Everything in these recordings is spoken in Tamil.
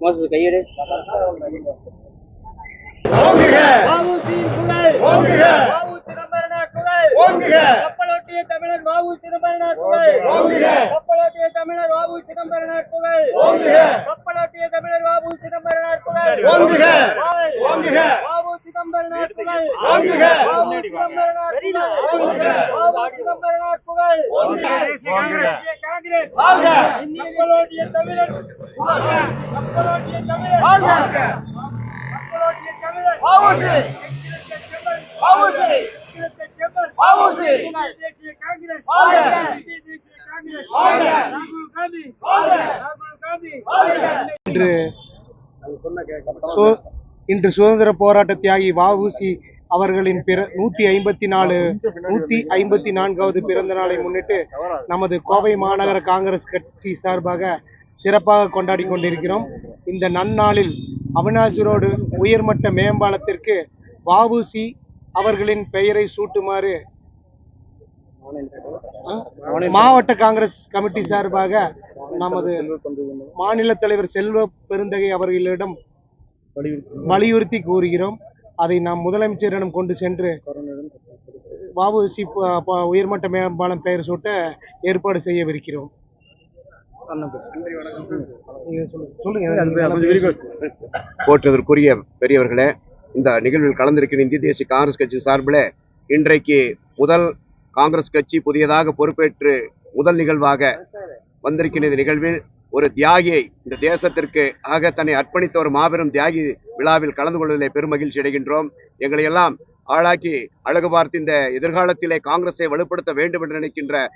மோசடி கையெடு. கப்பலோட்டிய தமிழர் வாவு சிதம்பரனார் குரல் ஓங்குக. கப்பலோட்டிய தமிழர் வாவு சிதம்பரனார் ஓங்குக. கப்பலோட்டிய தமிழர் வாவு சிதம்பரனார் குரல் சிதம்பரனார் வாவு சிதம்பரனார் தேசிய காங்கிரஸ். கப்பலோட்டிய தமிழர். கப்பலோட்டிய தமிழர். கப்பலோட்டிய தமிழர். காங்கிரஸ். ராகுல் காந்தி. ராகுல் காந்தி. இன்று சு- இன்று சுதந்திர போராட்ட தியாகி வஉசி அவர்களின் பிற நூத்தி ஐம்பத்தி நாலு நூத்தி ஐம்பத்தி நான்காவது பிறந்த நாளை முன்னிட்டு நமது கோவை மாநகர காங்கிரஸ் கட்சி சார்பாக சிறப்பாக கொண்டாடி கொண்டிருக்கிறோம். இந்த நன்னாளில் அவினாசி ரோடு உயர்மட்ட மேம்பாலத்திற்கு வஉசி அவர்களின் பெயரை சூட்டுமாறு மாவட்ட காங்கிரஸ் கமிட்டி சார்பாக நமது மாநில தலைவர் செல்வ பெருந்தகை அவர்களிடம் வலியுறுத்தி கூறுகிறோம். அதை நாம் முதலமைச்சரிடம் கொண்டு சென்று வஉசி உயர்மட்ட மேம்பாலம் பெயர் சூட்ட ஏற்பாடு செய்யவிருக்கிறோம் போற்றுவதற்குரிய பெரியவர்களே இந்த நிகழ்வில் கலந்திருக்கிற இந்திய தேசிய காங்கிரஸ் கட்சி சார்பில் இன்றைக்கு முதல் காங்கிரஸ் கட்சி புதியதாக பொறுப்பேற்று முதல் நிகழ்வாக வந்திருக்கிற இந்த நிகழ்வில் ஒரு தியாகியை இந்த தேசத்திற்கு ஆக தன்னை அர்ப்பணித்த ஒரு மாபெரும் தியாகி விழாவில் கலந்து கொள்வதிலே பெருமகிழ்ச்சி அடைகின்றோம். எங்களை எல்லாம் ஆளாக்கி அழகு பார்த்து இந்த எதிர்காலத்திலே காங்கிரஸை வலுப்படுத்த வேண்டும் என்று நினைக்கின்ற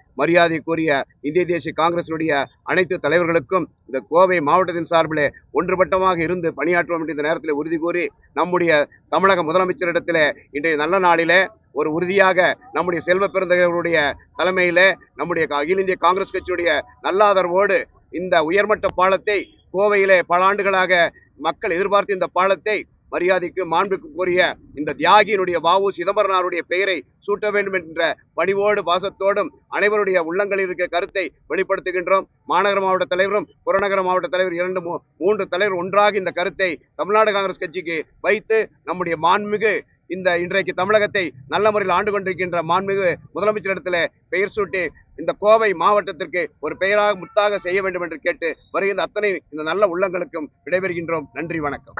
கூறிய இந்திய தேசிய காங்கிரசினுடைய அனைத்து தலைவர்களுக்கும் இந்த கோவை மாவட்டத்தின் சார்பிலே ஒன்றுபட்டமாக இருந்து பணியாற்றுவோம் என்று இந்த நேரத்தில் உறுதி கூறி நம்முடைய தமிழக முதலமைச்சரிடத்திலே இன்றைய நல்ல நாளிலே ஒரு உறுதியாக நம்முடைய செல்வ பெருந்தகர்களுடைய தலைமையிலே நம்முடைய அகில இந்திய காங்கிரஸ் கட்சியுடைய நல்லாதரவோடு இந்த உயர்மட்ட பாலத்தை கோவையிலே பல ஆண்டுகளாக மக்கள் எதிர்பார்த்த இந்த பாலத்தை மரியாதைக்கு மாண்புக்குரிய இந்த தியாகியினுடைய வாவு சிதம்பரனாருடைய பெயரை சூட்ட வேண்டும் என்ற பணிவோடு பாசத்தோடும் அனைவருடைய உள்ளங்களில் இருக்க கருத்தை வெளிப்படுத்துகின்றோம். மாநகர மாவட்ட தலைவரும் புறநகர மாவட்ட தலைவர் இரண்டு மூ- மூன்று தலைவர் ஒன்றாக இந்த கருத்தை தமிழ்நாடு காங்கிரஸ் கட்சிக்கு வைத்து நம்முடைய மாண்புமிகு இந்த இன்றைக்கு தமிழகத்தை நல்ல முறையில் ஆண்டு கொண்டிருக்கின்ற மாண்புமிகு முதலமைச்சரிடத்தில் பெயர் சூட்டி இந்த கோவை மாவட்டத்திற்கு ஒரு பெயராக முத்தாக செய்ய வேண்டும் என்று கேட்டு வருகின்ற அத்தனை இந்த நல்ல உள்ளங்களுக்கும் விடைபெறுகின்றோம். நன்றி வணக்கம்.